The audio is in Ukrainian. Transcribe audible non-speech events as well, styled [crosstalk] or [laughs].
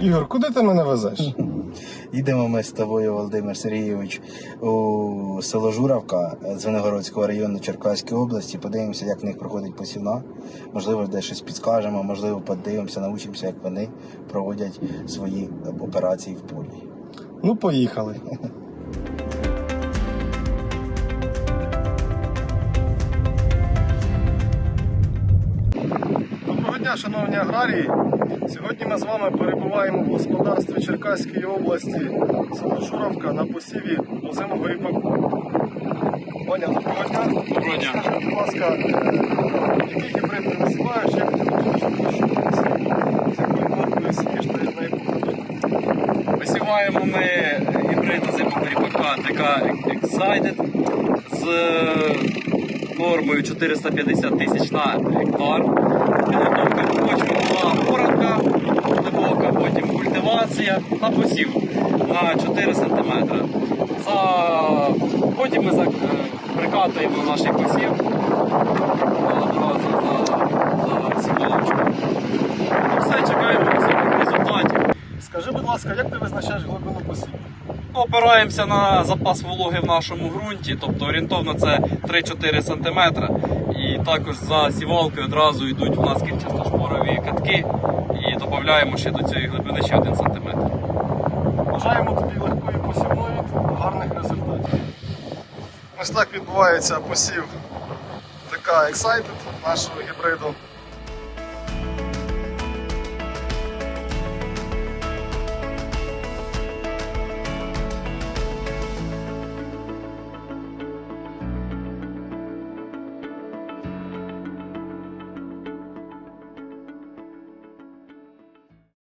Ігор, куди ти мене везеш? Їдемо ми з тобою, Володимир Сергійович, у село Журавка Звенигородського району Черкаської області. Подивимося, як в них проходить посівна. Можливо, де щось підскажемо, можливо, подивимося, навчимося, як вони проводять свої операції в полі. Ну, поїхали. [laughs] дня, шановні аграрії. Сьогодні ми з вами перебуваємо в господарстві Черкаської області, село Журавка на посіві озимого ріпаку. Ваня, доброго дня. Доброго дня. Будь ласка, е, який гібрид ти насіваєш, як ти хочеш з якою норкою сієш та на яку? Висіваємо ми гібрид зимового ріпака ТК Excited з нормою 450 тисяч на гектар. Підготовка була оранка глибока, потім культивація та посів на 4 см. За... Потім ми е, прикатуємо наш посів за, за все, чекаємо результатів. Скажи, будь ласка, як ти визначаєш глибину посіву? Опираємося на запас вологи в нашому ґрунті, тобто орієнтовно це 3-4 см. І також за сівалкою одразу йдуть у нас кільчасто-шпорові катки і додаємо ще до цієї глибини ще 1 см. Бажаємо тобі легкої посівної, гарних результатів. Ось так відбувається посів ДК Excited нашого гібриду.